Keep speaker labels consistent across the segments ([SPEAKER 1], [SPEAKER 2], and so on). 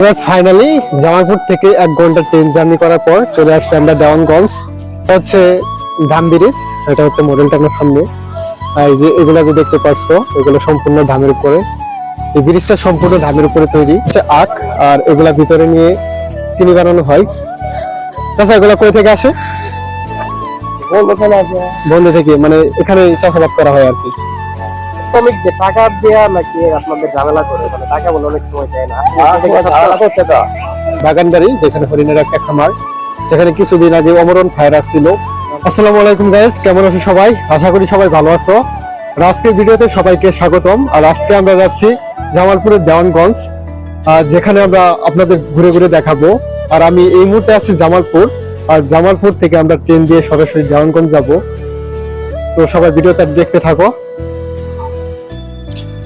[SPEAKER 1] Finally Jamalpur থেকে এক ঘণ্টা ট্রেন জার্নি করার পর চলে আসছে আমরা দেওয়ানগঞ্জ। হচ্ছে ধাম ব্রিজ এটা হচ্ছে মডেল টাউনের সামনে। আর যে এগুলো যে দেখতে পাচ্ছ এগুলো সম্পূর্ণ ধামের উপরে। এই ব্রিজটা সম্পূর্ণ ধামের উপরে তৈরি। হচ্ছে আখ আর এগুলা ভিতরে নিয়ে চিনি বানানো হয়। চাষা এগুলা কই থেকে আসে? বন্ধ থেকে মানে এখানে চাষাবাদ করা হয় আর কি।
[SPEAKER 2] শ্রমিক টাকা দেয়া নাকি আপনাদের ঝামেলা করে মানে টাকা বলে অনেক সময় চায় না।
[SPEAKER 1] বাগানবাড়ি যেখানে হরিণের একটা খামার যেখানে কিছুদিন আগে অমরণ ফায়ার আসছিল। আসসালামু আলাইকুম গাইস কেমন আছো সবাই? আশা করি সবাই ভালো আছো। আর আজকের ভিডিওতে সবাইকে স্বাগতম। আর আজকে আমরা যাচ্ছি জামালপুরের দেওয়ানগঞ্জ আর যেখানে আমরা আপনাদের ঘুরে ঘুরে দেখাবো। আর আমি এই মুহূর্তে আছি জামালপুর আর জামালপুর থেকে আমরা ট্রেন দিয়ে সরাসরি দেওয়ানগঞ্জ যাব। তো সবাই ভিডিওটা দেখতে থাকো।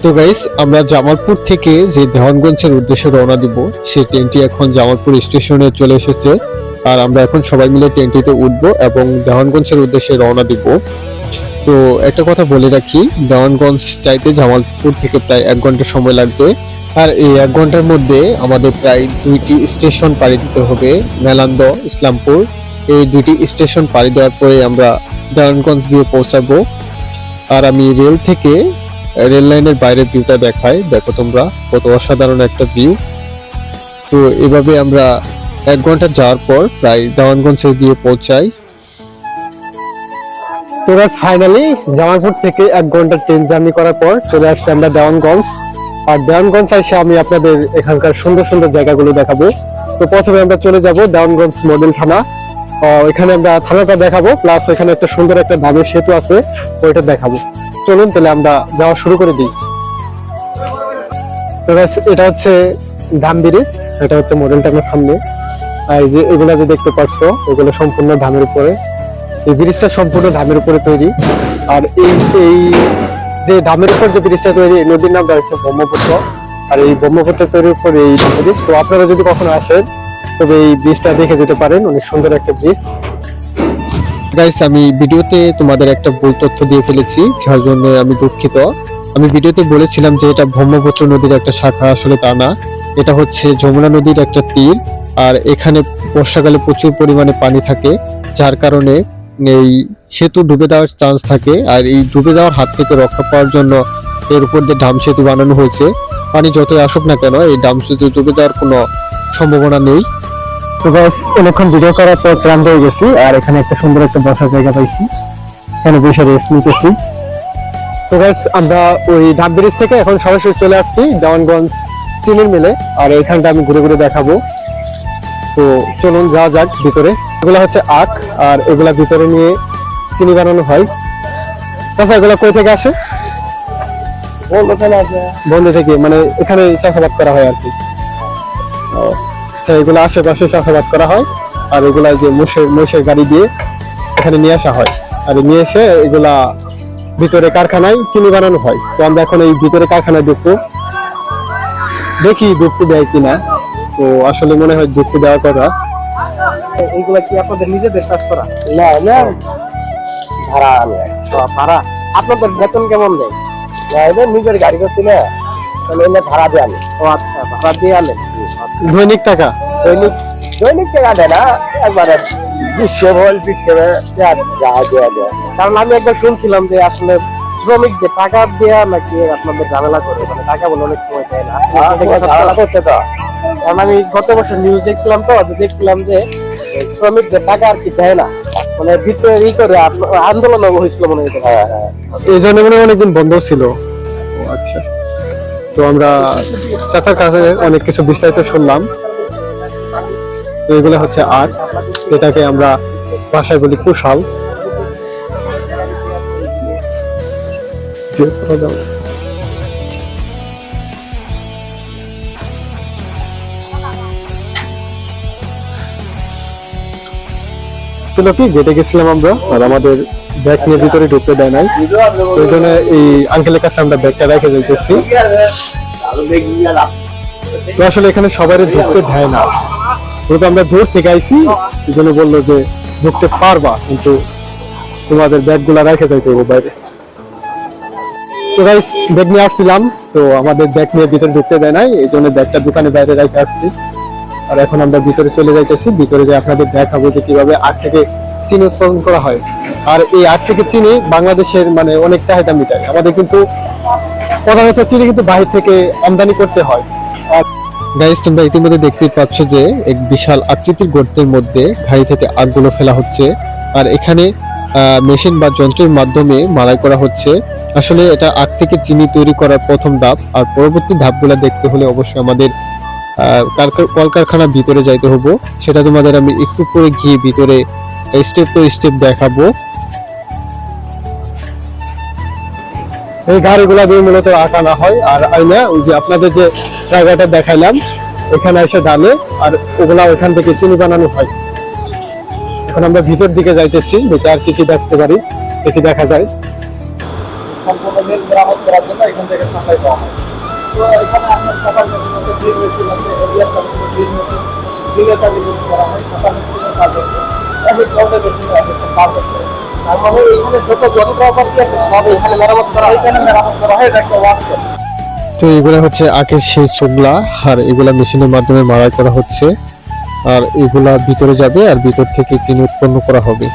[SPEAKER 1] তো গাইস আমরা জামালপুর থেকে যে দেওয়ানগঞ্জের উদ্দেশ্যে রওনা দিব সেই ট্রেনটি এখন জামালপুর স্টেশনে চলে এসেছে। আর আমরা এখন সবাই মিলে ট্রেনটিতে উঠবো এবং দেওয়ানগঞ্জের উদ্দেশ্যে রওনা দিব। তো একটা কথা বলে রাখি দেওয়ানগঞ্জ চাইতে জামালপুর থেকে প্রায় এক ঘণ্টা সময় লাগবে। আর এই এক ঘণ্টার মধ্যে আমাদের প্রায় দুইটি স্টেশন পাড়ি দিতে হবে মেলান্দ ইসলামপুর। এই দুইটি স্টেশন পাড়ি দেওয়ার পরে আমরা দেওয়ানগঞ্জ গিয়ে পৌঁছাবো। আর আমি রেল থেকে রেল লাইনের বাইরের ভিউটা দেখাই। দেখো তোমরা, কত অসাধারণ একটা ভিউ তো এভাবে আমরা এক ঘণ্টা যাওয়ার পর প্রায় দেওয়ানগঞ্জে গিয়ে পৌঁছাই। তো ফাইনালি জামালপুর থেকে এক ঘণ্টা ট্রেন জার্নি করার পর চলে আসছে আমরা দেওয়ানগঞ্জ। আর দেওয়ানগঞ্জ এসে আমি আপনাদের এখানকার সুন্দর সুন্দর জায়গাগুলো দেখাবো। তো প্রথমে আমরা চলে যাব দেওয়ানগঞ্জ মডেল থানা। এখানে আমরা থানাটা দেখাবো প্লাস এখানে একটা সুন্দর একটা ধানের সেতু আছে, ওইটা দেখাবো। চলুন, তাহলে আমরা যাওয়া শুরু করে দিই। তো এটা হচ্ছে ধাম ব্রিজ এটা হচ্ছে মডেল টাউনের সামনে। আর এই যে এগুলা যে দেখতে পাচ্ছ, এগুলো সম্পূর্ণ ধামের উপরে। এই ব্রিজটা সম্পূর্ণ ধামের উপরে তৈরি। আর এই এই যে ধামের উপর যে ব্রিজটা তৈরি, এই নদীর নামটা হচ্ছে ব্রহ্মপুত্র। আর এই ব্রহ্মপুত্র তৈরির উপর এই ব্রিজ তো আপনারা যদি কখনো আসেন, তবে এই ব্রিজটা দেখে যেতে পারেন। অনেক সুন্দর একটা ব্রিজ। গাইস আমি ভিডিওতে তোমাদের একটা ভুল তথ্য দিয়ে ফেলেছি, যার জন্য আমি দুঃখিত। আমি ভিডিওতে বলেছিলাম যে এটা ব্রহ্মপুত্র নদীর একটা শাখা, আসলে তা না। এটা হচ্ছে যমুনা নদীর একটা তীর, আর এখানে বর্ষাকালে প্রচুর পরিমাণে পানি থাকে, যার কারণে এই সেতু ডুবে যাওয়ার চান্স থাকে, আর এই ডুবে যাওয়ার হাত থেকে রক্ষা পাওয়ার জন্য এর উপর দিয়ে ডাম সেতু বানানো হয়েছে। পানি যতই আসুক না কেন, এই ডাম সেতু ডুবে যাওয়ার কোনো সম্ভাবনা নেই। তো বাস অনেকক্ষণ ভিডিও করার পর ক্লান্ত হয়ে গেছি আর এখানে একটা সুন্দর একটা বসার জায়গা পাইছি। এখানে বসে রেস্ট নিতেছি। তো গাইস আমরা ওই ঢাক ব্রিজ থেকে এখন সরাসরি চলে আসছি দেওয়ানগঞ্জ চিনির মিলে আর এইখানটা আমি ঘুরে ঘুরে দেখাবো। তো চলুন যাওয়া যাক ভিতরে। এগুলা হচ্ছে আখ আর এগুলা ভিতরে নিয়ে চিনি বানানো হয়। চাষা এগুলা কই থেকে আসে? বন্ধ থেকে মানে এখানে চাষাবাদ করা হয় আর কি। আচ্ছা এগুলো আশেপাশে চাষাবাদ করা হয় আর এগুলা যে মোষের মোষের গাড়ি দিয়ে এখানে নিয়ে আসা হয়। আর নিয়ে এসে এগুলা ভিতরে কারখানায় চিনি বানানো হয়। তো আমরা এখন এই ভিতরে কারখানায় ঢুকবো। দেখি ঢুকতে দেয় কিনা। তো আসলে মনে হয় ঢুকতে দেওয়ার কথা।
[SPEAKER 2] এইগুলা কি আপনাদের নিজেদের চাষ করা? না না। ভাড়া ভাড়া। আপনাদের বেতন কেমন দেয়? না নিজের গাড়ি করছি না তাহলে ভাড়া দিয়ে ও আচ্ছা ভাড়া দিয়ে আনে
[SPEAKER 1] দৈনিক টাকা?
[SPEAKER 2] দৈনিক দৈনিক টাকা দেয় না একবারে বিশ্ব ভল পিছিয়ে যা দেওয়া দেয় কারণ আমি একবার শুনছিলাম যে আসলে শ্রমিক যে টাকা দেয়া নাকি আপনাদের ঝামেলা করে মানে টাকা বলে অনেক সময় দেয় না। ঝামেলা করছে তো। কারণ আমি গত বছর নিউজ দেখছিলাম তো দেখছিলাম যে শ্রমিকদের টাকা আর কি দেয় না। মানে ভিতরে ই করে আন্দোলন হয়েছিল মনে হয়। হ্যাঁ হ্যাঁ
[SPEAKER 1] এই জন্য মনে অনেকদিন বন্ধ ছিল। ও আচ্ছা। তো আমরা চাচার কাছে অনেক কিছু বিস্তারিত শুনলাম। তো এগুলো হচ্ছে আখ যেটাকে আমরা ভাষায় বলি কুশাল। কি গেটে গেছিলাম আমরা, আর আমাদের ব্যাগ নিয়ে ভিতরে ঢুকতে দেয় নাই। ওই জন্য এই আঙ্কেলের কাছে আমরা ব্যাগটা রেখে যাইতেছি। তো আসলে এখানে সবাই ঢুকতে দেয় না। যেহেতু আমরা দূর থেকে আইছি, এই জন্য বলল যে ঢুকতে পারবা, কিন্তু তোমাদের ব্যাগগুলা রেখে যাইতে হবে বাইরে। তো গাইস ব্যাগ নিয়ে আসছিলাম, তো আমাদের ব্যাগ নিয়ে ভিতরে ঢুকতে দেয় নাই, এই জন্য ব্যাগটা দোকানে বাইরে রেখে আসছি। আর এখন আমরা ভিতরে চলে যাইতেছি, ভিতরে যে আপনাদের দেখাবো যে কীভাবে আখ থেকে চিনি উৎপাদন করা হয়। আর এই আখ থেকে চিনি বাংলাদেশের মানে অনেক চাহিদা মিটায়। আমাদের কিন্তু প্রধানত চিনি কিন্তু বাহির থেকে আমদানি করতে হয়। গাইস তোমরা ইতিমধ্যে দেখতেই পাচ্ছ যে এক বিশাল আকৃতির গর্তের মধ্যে গাড়ি থেকে আগগুলো ফেলা হচ্ছে। আর এখানে মেশিন বা যন্ত্রের মাধ্যমে মাড়াই করা হচ্ছে। আসলে এটা আখ থেকে চিনি তৈরি করার প্রথম ধাপ। আর পরবর্তী ধাপগুলো দেখতে হলে অবশ্যই আমাদের কলকারখানার ভিতরে যাইতে হব। সেটা তোমাদের আমি একটু পরে গিয়ে ভিতরে স্টেপ টু স্টেপ দেখাবো। এই গাড়িগুলা দিয়ে মূলত আঁকানো হয়। আর আইনা, ওই যে আপনাদের যে জায়গাটা দেখাইলাম, এখানে এসে ডালে আর ওগুলা ওখান থেকে চিনি বানানো হয়। এখন আমরা ভিতর দিকে যাইতেছি, দেখে আর কি কি দেখতে পারি। দেখি দেখা যায়।
[SPEAKER 2] সম্পূর্ণ মেরামত করার জন্য এখান থেকে সাপ্লাই দেওয়া হয়। তো এখানে আপনার সাফার মেশিন আছে মেশিন আছে তার মানে এখানে যত যন্ত্রপাতি আছে সব এখানে মেরামত করা এখানে মেরামত করা হয় এটা একটা ওয়ার্কশপ।
[SPEAKER 1] তো এগুলা হচ্ছে আখের সেই চোগলা আর এগুলা মেশিনের মাধ্যমে মাড়াই করা হচ্ছে। আর এগুলা ভিতরে যাবে আর ভিতর থেকে চিনি উৎপন্ন করা হবে।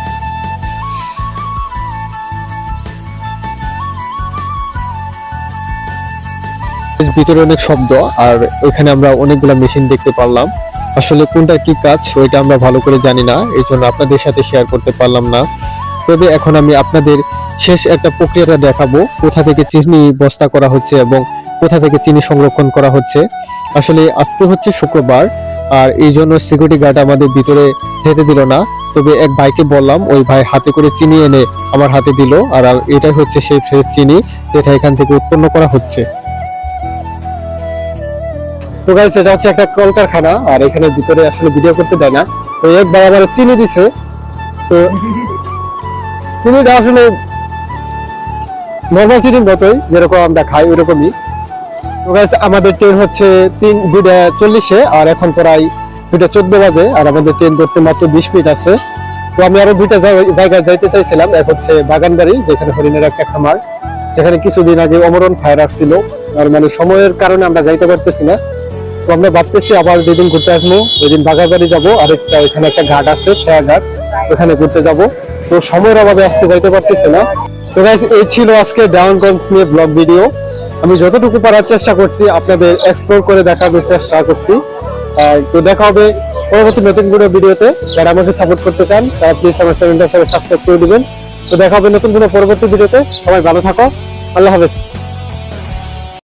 [SPEAKER 1] ভিতরে অনেক শব্দ আর এখানে আমরা অনেকগুলা মেশিন দেখতে পারলাম। আসলে কোনটার কি কাজ ওইটা আমরা ভালো করে জানি না এই জন্য আপনাদের সাথে শেয়ার করতে পারলাম না। তবে এখন আমি আপনাদের শেষ একটা প্রক্রিয়াটা দেখাবো। কোথা থেকে চিনি বস্তা করা হচ্ছে এবং কোথা থেকে চিনি সংরক্ষণ করা হচ্ছে। আসলে আজকে হচ্ছে শুক্রবার, আর এই জন্য সিকিউরিটি গার্ড আমাদের ভিতরে যেতে দিল না। তবে এক ভাইকে বললাম, ওই ভাই হাতে করে চিনি এনে আমার হাতে দিল। আর এটাই হচ্ছে সেই ফ্রেশ চিনি যেটা এখান থেকে উৎপন্ন করা হচ্ছে। তো গাইস এটা হচ্ছে একটা কলকারখানা, আর এখানে ভিতরে আসলে ভিডিও করতে দেয় না। তো এক ভাই আমার চিনি দিছে। তো চিনিটা আসলে নর্মাল চিনির মতোই যেরকম আমরা খাই ওরকমই তো আমাদের ট্রেন হচ্ছে তিন দুটা চল্লিশে, আর এখন প্রায় দুটা চোদ্দ বাজে, আর আমাদের ট্রেন ধরতে মাত্র বিশ মিনিট আছে। তো আমি আরও দুইটা জায়গায় যাইতে চাইছিলাম, এক হচ্ছে বাগানবাড়ি, যেখানে হরিণের একটা খামার, যেখানে কিছুদিন আগে অমরণ ফায়ার আসছিল আর মানে সময়ের কারণে আমরা যাইতে পারতেছি না। তো আমরা ভাবতেছি আবার যেদিন ঘুরতে আসব ওই দিন বাগানবাড়ি যাব, আরেকটা এখানে একটা ঘাট আছে খেয়া ঘাট ওখানে ঘুরতে যাব। তো সময়ের অভাবে আসতে যাইতে পারতেছে না। তো গাইস এই ছিল আজকে ডাউনগঞ্জ নিয়ে ব্লগ ভিডিও আমি যতটুকু পারার চেষ্টা করছি, আপনাদের এক্সপ্লোর করে দেখানোর চেষ্টা করছি। তো দেখা হবে পরবর্তী নতুন কোনো ভিডিওতে যারা আমাকে সাপোর্ট করতে চান, তারা প্লিজ আমার চ্যানেলটা সবাই সাবস্ক্রাইব করে দিবেন। তো দেখা হবে নতুন কোনো পরবর্তী ভিডিওতে সবাই ভালো থাকো। আল্লাহ হাফেজ।